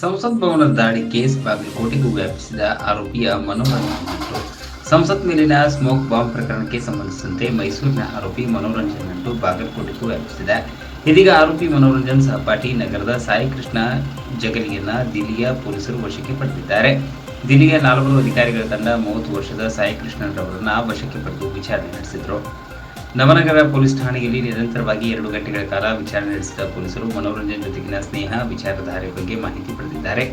ಸಂಸತ್ ಭವನದ ದಾಳಿ ಕೇಸ್ ಬಾಗಲಕೋಟೆಗೂ ವ್ಯಾಪಿಸಿದ ಆರೋಪಿಯ ಮನೋರಂಜನ್ ನಂಟು. ಸಂಸತ್ ಮೇಲಿನ ಸ್ಮೋಕ್ ಬಾಂಬ್ ಪ್ರಕರಣಕ್ಕೆ ಸಂಬಂಧಿಸಿದಂತೆ ಮೈಸೂರಿನ ಆರೋಪಿ ಮನೋರಂಜನ್ ನಂಟು ಬಾಗಲಕೋಟೆಗೂ ವ್ಯಾಪಿಸಿದೆ. ಇದೀಗ ಆರೋಪಿ ಮನೋರಂಜನ್ ಸಹಪಾಠಿ ನಗರದ ಸಾಯಿ ಕೃಷ್ಣ ಜಗಲಿಯನ್ನ ದಿಲ್ಲಿಯ ಪೊಲೀಸರು ವಶಕ್ಕೆ ಪಡೆದಿದ್ದಾರೆ. ದಿಲ್ಲಿಯ ನಾಲ್ವರು ಅಧಿಕಾರಿಗಳ ತಂಡ ಮೂವತ್ತು ವರ್ಷದ ಸಾಯಿ ಕೃಷ್ಣರವರನ್ನ ವಶಕ್ಕೆ ಪಡೆದು ವಿಚಾರಣೆ ನಡೆಸಿದರು. ನವನಗರ ಪೊಲೀಸ್ ಠಾಣೆಯಲ್ಲಿ ನಿರಂತರವಾಗಿ ಎರಡು ಗಂಟೆಗಳ ಕಾಲ ವಿಚಾರಣೆ ನಡೆಸಿದ ಪೊಲೀಸರು ಮನೋರಂಜನ್ ಜೊತೆಗಿನ ಸ್ನೇಹ, ವಿಚಾರಧಾರೆ ಬಗ್ಗೆ ಮಾಹಿತಿ ಪಡೆದಿದ್ದಾರೆ.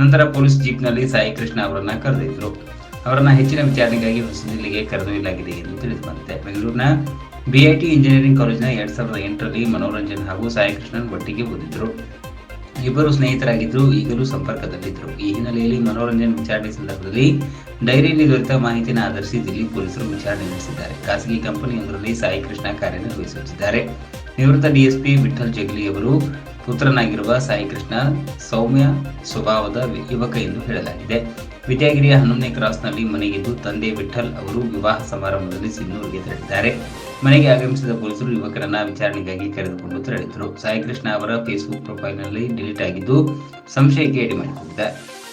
ನಂತರ ಪೊಲೀಸ್ ಜೀಪ್ನಲ್ಲಿ ಸಾಯಿ ಕೃಷ್ಣ ಅವರನ್ನ ಕರೆದಿದ್ದರು ಅವರನ್ನ ಹೆಚ್ಚಿನ ವಿಚಾರಣೆಗಾಗಿ ಹೊಸ ದಿಲ್ಲಿಗೆ ಕರೆದೊಯ್ಯಲಾಗಿದೆ ಎಂದು ತಿಳಿದು ಬಂದಿದೆ ಬೆಂಗಳೂರಿನ ಬಿಐಟಿ ಇಂಜಿನಿಯರಿಂಗ್ ಕಾಲೇಜಿನ ಎರಡ್ ಸಾವಿರದ ಎಂಟರಲ್ಲಿ ಮನೋರಂಜನ್ ಹಾಗೂ ಸಾಯಿ ಕೃಷ್ಣನ್ ಒಟ್ಟಿಗೆ ಓದಿದ್ರು. ಇಬ್ಬರು ಸ್ನೇಹಿತರಾಗಿದ್ದರು ಈಗಲೂ ಸಂಪರ್ಕದಲ್ಲಿದ್ದರು. ಈ ಹಿನ್ನೆಲೆಯಲ್ಲಿ ಮನೋರಂಜನೆ ವಿಚಾರಣೆ ಸಂದರ್ಭದಲ್ಲಿ ಡೈರಿಯಲ್ಲಿ ದೊರೆತ ಮಾಹಿತಿಯನ್ನು ಆಧರಿಸಿ ದಿಲ್ಲಿ ಪೊಲೀಸರು ವಿಚಾರಣೆ ನಡೆಸಿದ್ದಾರೆ. ಖಾಸಗಿ ಕಂಪನಿಯೊಂದರಲ್ಲಿ ಸಾಯಿ ಕೃಷ್ಣ ಕಾರ್ಯನಿರ್ವಹಿಸುತ್ತಿದ್ದಾರೆ. ನಿವೃತ್ತ ಡಿಎಸ್ಪಿ ವಿಠಲ್ ಜಗ್ಲಿ ಅವರು ಪುತ್ರನಾಗಿರುವ ಸಾಯಿ ಕೃಷ್ಣ ಸೌಮ್ಯ ಸ್ವಭಾವದ ಯುವಕ ಎಂದು ಹೇಳಲಾಗಿದೆ. ವಿದ್ಯಾಗಿರಿಯ ಹನ್ನೊಂದನೇ ಕ್ರಾಸ್ನಲ್ಲಿ ಮನೆಗಿದ್ದು ತಂದೆ ವಿಠಲ್ ಅವರು ವಿವಾಹ ಸಮಾರಂಭದಲ್ಲಿ ಸಿಂಧೂರಿಗೆ ತೆರಳಿದ್ದಾರೆ. ಮನೆಗೆ ಆಗಮಿಸಿದ ಪೊಲೀಸರು ಯುವಕರನ್ನ ವಿಚಾರಣೆಗಾಗಿ ಕರೆದುಕೊಂಡು ತೆರಳಿದರು ಸಾಯಿ ಕೃಷ್ಣ ಅವರ ಫೇಸ್ಬುಕ್ ಪ್ರೊಫೈಲ್ನಲ್ಲಿ ಡಿಲೀಟ್ ಆಗಿದ್ದು ಸಂಶಯಕ್ಕೆ ಎಡೆ ಮಾಡಿಕೊಂಡಿದ್ದ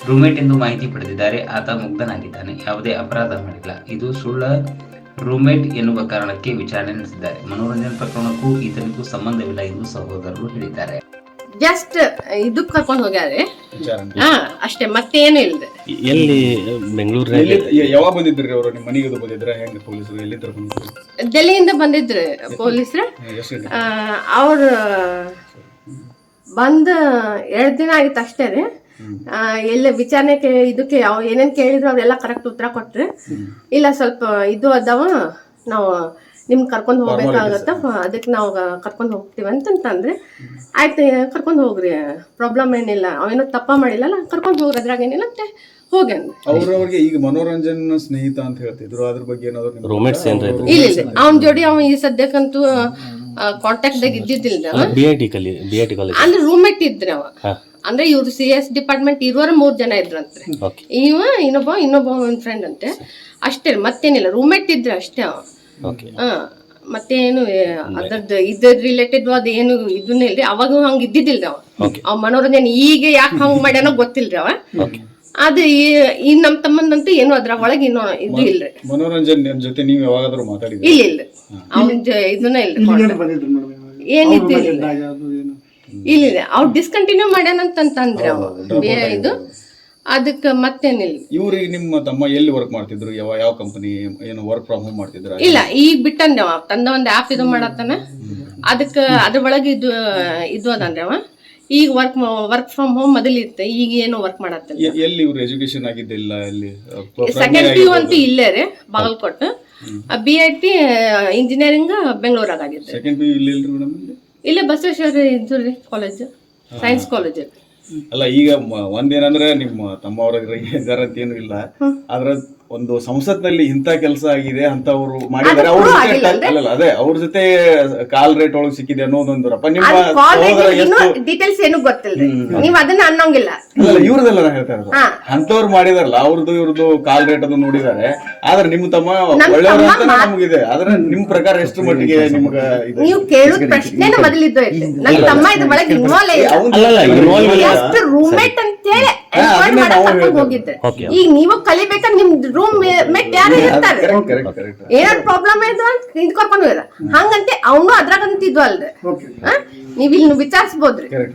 ರೂಮೇಟ್ ಎಂದು ಮಾಹಿತಿ ಪಡೆದಿದ್ದಾರೆ. ಆತ ಮುಗ್ಧನಾಗಿದ್ದಾನೆ. ಯಾವುದೇ ಅಪರಾಧ ಮಾಡಿಲ್ಲ. ಇದು ಸುಳ್ಳ ರೂಮೇಟ್ ಎನ್ನುವ ಕಾರಣಕ್ಕೆ ವಿಚಾರಣೆ ನಡೆಸಿದ್ದಾರೆ. ಮನೋರಂಜನೆ ಪ್ರಕರಣಕ್ಕೂ ಈತನಿಗೂ ಸಂಬಂಧವಿಲ್ಲ ಎಂದು ಸಹೋದರರು ಹೇಳಿದ್ದಾರೆ. ಜಸ್ಟ್ ಇದಕ್ ಕರ್ಕೊಂಡು ಹೋಗ್ಯಾರೆ. ವಿಚಾರಣೆ. ಹಾ ಅಷ್ಟೇ ಮತ್ತೇನು ಏನು ಎಲ್ಲಿ ಬೆಂಗಳೂರಿನಲ್ಲಿ ಎಲ್ಲಿ ಯ- ಯಾವಾಗ ಬಂದಿದ್ರಿ ಅವರು? ನಿಮ್ಮ ಮನೆಗೆ ಬಂದಿದ್ರ? ಹೆಂಗ ಪೊಲೀಸರು? ಎಲ್ಲಿ ಬಂದಿದ್ರು? ಡೆಲ್ಲಿಯಿಂದ ಬಂದಿದ್ರು ಪೊಲೀಸ್ರ. ಅವ್ರು ಅವ್ರ ಬಂದ ಎರಡು ದಿನ ಆಗಿತ್ತು ಅಷ್ಟೇ ರೀ. ಎಲ್ಲ ಎಲ್ಲ ಕೇ ಇದಕ್ಕೆ ಯಾವ ಏನೇನು ಕೇಳಿದ್ರು ಅವ್ರೆಲ್ಲ ಕರೆಕ್ಟ್ ಉತ್ತರ ಕೊಟ್ರು. ಇಲ್ಲ ಸ್ವಲ್ಪ ಇದು ಅದಾವ ನಾವು ನಿಮ್ ಕರ್ಕೊಂಡು ಹೋಗ್ಬೇಕಾಗತ್ತ? ಅದಕ್ಕೆ ನಾವು ಕರ್ಕೊಂಡು ಹೋಗ್ತೀವಿ ಅಂತಂತಂದ್ರೆ ಆಯ್ತು ಕರ್ಕೊಂಡು ಹೋಗ್ರಿ ಪ್ರಾಬ್ಲಮ್ ಏನಿಲ್ಲ. ಅವೇನೋ ತಪ್ಪ ಮಾಡಿಲ್ಲಲ್ಲ ಕರ್ಕೊಂಡು ಹೋಗ್ರಿ ಅದ್ರಾಗ ಏನಿಲ್ಲ ಅಂತ ಹೋಗ್ಯಾನ ಅವ್ರವ್ರಿಗೆ ಈಗ ಮನೋರಂಜನ ಸ್ನೇಹಿತ ಅಂತ ಹೇಳ್ತಿದ್ರು ಅದ್ರ ಬಗ್ಗೆ ಏನಾದ್ರು ನಿಮ್ಗೆ ರೂಮೇಟ್ಸ್ ಏನ್ರ ಇದ್ರು? ಇಲ್ಲ ಇಲ್ಲ ಅವನ ಜೋಡಿ ಅವ ಈ ಸದ್ಯಕ್ಕಂತೂ ಕಾಂಟ್ಯಾಕ್ಟ್ ದಾಗ ಇದ್ದಿದ್ದಿಲ್ಲ ಅವ. ಬಿ ಐ ಟಿ ಕಲಿ ಬಿ ಐ ಟಿ ಕಾಲೇಜ್ ಅಂದ್ರೆ ರೂಮ್ಮೇಟ್ ಇದ್ರಿ ಅವ. ಅಂದ್ರೆ ಇವ್ರು ಸಿ ಎಸ್ ಡಿಪಾರ್ಟ್ಮೆಂಟ್ ಇರುವ ಮೂರ್ ಜನ ಇದ್ರಂತ್ರಿ ಓಕೆ ಇವ ಇನ್ನೊಬ್ಬ ಇನ್ನೊಬ್ಬ ಒಂದ್ ಫ್ರೆಂಡ್ ಅಂತೆ. ಅಷ್ಟೇ ಮತ್ತೇನಿಲ್ಲ ರೂಮ್ಮೇಟ್ ಇದ್ರೆ ಅಷ್ಟೇ ಅವ. ಹಾ ಮತ್ತೇನು ಅದರದ್ದು ಇದ್ರ ರಿಲೇಟೆಡ್ ಅದೇನು ಇದನ್ನೇ ಇಲ್ರಿ ಅವಾಗ ಹಂಗ ಇದ್ದಿದ್ದಿಲ್ರಿ ಅವ. ಓಕೆ ಅವ್ ಮನೋರಂಜನೆ ಈಗ ಯಾಕೆ ಹಂಗ್ ಮಾಡ್ಯಾನೋ ಗೊತ್ತಿಲ್ರಿ ಅವ. ಅದ ಅದು ಈ- ನಮ್ಮ ನಮ್ ತಮ್ಮಂದಂತೂ ಏನು ಅದ್ರ ಒಳಗೆ ಇನ್ನೂ ಇದು ಇಲ್ರಿ. ಮನೋರಂಜನ್ ಜೊತೆ ನೀವು ಯಾವಾಗಾದ್ರೂ ಮಾತಾಡಿದ್ರಿ? ಇಲ್ಲ ಇಲ್ರಿ ಅವನ ಇದನ್ನ ಇಲ್ರಿ. ಏನಿದ್ದಿಲ್ಲ ಇಲ್ಲ. ಇಲ್ಲ ಅವ್ರು ಡಿಸ್ಕಂಟಿನ್ಯೂ ಮಾಡ್ಯಾನಂತಂದ್ರೆ ಅವ. ಬೇ- ಇದು ಅದಕ್ಕೆ ಮತ್ತೇನಿಲ್ಲ ಇವ್ರಿಗೆ ನಿಮ್ಮ ತಮ್ಮ ಎಲ್ಲಿ ವರ್ಕ್ ಮಾಡ್ತಿದ್ರು? ಯಾವ ಯಾವ ಕಂಪನಿ ಏನು ವರ್ಕ್ ಫ್ರಮ್ ಹೋಮ್ ಮಾಡ್ತಿದ್ರು? ಇಲ್ಲ ಈಗ ಬಿಟ್ಟನ್ರಿ ಅವ. ತಂದ ಒಂದು ಆಪ್ ಇದು ಮಾಡತ್ತಾನ. ಅದಕ್ಕೆ ಅದ್ರ ಒಳಗೆ ಇದು ಇದು ಅದನ್ರಿ ಅವ. ಈಗ ವರ್ಕ್ ವರ್ಕ್ ಫ್ರಮ್ ಹೋಮ್ ಮೊದಲು ಇತ್ತು. ಈಗ ಏನು ವರ್ಕ್ ಮಾಡತ್ತಾನ ಎಲ್ಲಿ ಇವ್ರು ಎಜುಕೇಶನ್ ಆಗಿದ್ದಿಲ್ಲ ಎಲ್ಲಿ ಸೆಕೆಂಡ್ ಪಿ ಯು ಅಂತೂ ಇಲ್ಲೇ ರೀ Bagalkote. B I T engineering ಬೆಂಗಳೂರಾಗ ಆಗಿದೆ ಸೆಕೆಂಡ್ ಪಿ ಇಲ್ಲಿ ಮೇಡಮ್ ಇಲ್ಲೇ ಬಸವೇಶ್ವರ ಇದು ರೀ ಕಾಲೇಜ್ ಸೈನ್ಸ್ ಕಾಲೇಜ್ ಅಲ್ಲ ಈಗ ಮ- ಒಂದೇನಂದ್ರೆ ನಿಮ್ಮ ತಮ್ಮವ್ರ ಅಂತ ಏನು ಇಲ್ಲ. ಆದ್ರ ಒಂದು ಸಂಸತ್ನಲ್ಲಿ ಇಂಥ ಕೆಲಸ ಆಗಿದೆ ಅಂತ ಅವರು ಮಾಡಿದ್ದಾರೆ ಅವ್ರ ಜೊತೆ ಅಲ್ಲಲ್ಲ ಅದೇ ಅವ್ರ ಜೊತೆ ಕಾಲ್ ರೇಟ್ ಒಳಗೆ ಸಿಕ್ಕಿದೆ ಅನ್ನೋದೊಂದು ರಪ್ಪ. ನಿಮ್ಮ ಸಹೋದರ ಎಷ್ಟು ಡೀಟೇಲ್ಸ್ ಏನು ಗೊತ್ತಿಲ್ಲ ನೀವ್ ಅದನ್ನ ಅನ್ನೋಂಗಿಲ್ಲ. ಅಲ್ಲ ಇವ್ರದೆಲ್ಲ ಹೇಳ್ತಾ ಇರೋದು. ಅಂತವ್ರು ಮಾಡಿದಾರಲ್ಲ ಅವ್ರದ್ದು ಇವ್ರದ್ದು ಕಾಲ್ ರೇಟ್ ಅದು ನೋಡಿದ್ದಾರೆ. ಆದ್ರೆ ನಿಮ್ಮ ತಮ್ಮ ನಮ್ ಒಳ್ಳೆಯವರು ಅಂತ ನಮಗಿದೆ. ಆದ್ರೆ ನಿಮ್ ಪ್ರಕಾರ ಎಷ್ಟು ಮಟ್ಟಿಗೆ ನಿಮ್ಗ ಇದು ನೀವು ಕೇಳೋ ಪ್ರಶ್ನೆನ ಮೊದಲಿದ್ದು ನನ್ನ ನನ್ ತಮ್ಮ ಇದು ಒಳಗೆ ಇನ್ವಾಲ್ವ್ ಇಲ್ಲ. ಅಲ್ಲ ಅಲ್ಲಲ್ಲ. ಜಸ್ಟ್ ರೂಮ್ಮೇಟ್ ಅಂತೇಳಿ ಅದನ್ನೇ ಹೋಗಿದ್ದೆ. ಈಗ ನೀವು ಕಲಿಬೇಕಂದ್ರೆ ನಿಮ್ ರೂಮ್ ಮೇಟ್ ಯಾರು ಇರ್ತಾರೆ. ಏನಾದ್ರು ಪ್ರಾಬ್ಲಮ್ ಇದ್ದು ಅಂತ ಇದು ಕರ್ಕೊಂಡು ಹಂಗಂತೆ ಅವನು ಅದ್ರಾಗಂತಿದ್ವಲ್ರಿ ಇದು? ನೀವ್ ಇಲ್ಲಿ ವಿಚಾರಿಸ್ಬೋದ್ರಿ. ಕರೆಕ್ಟ್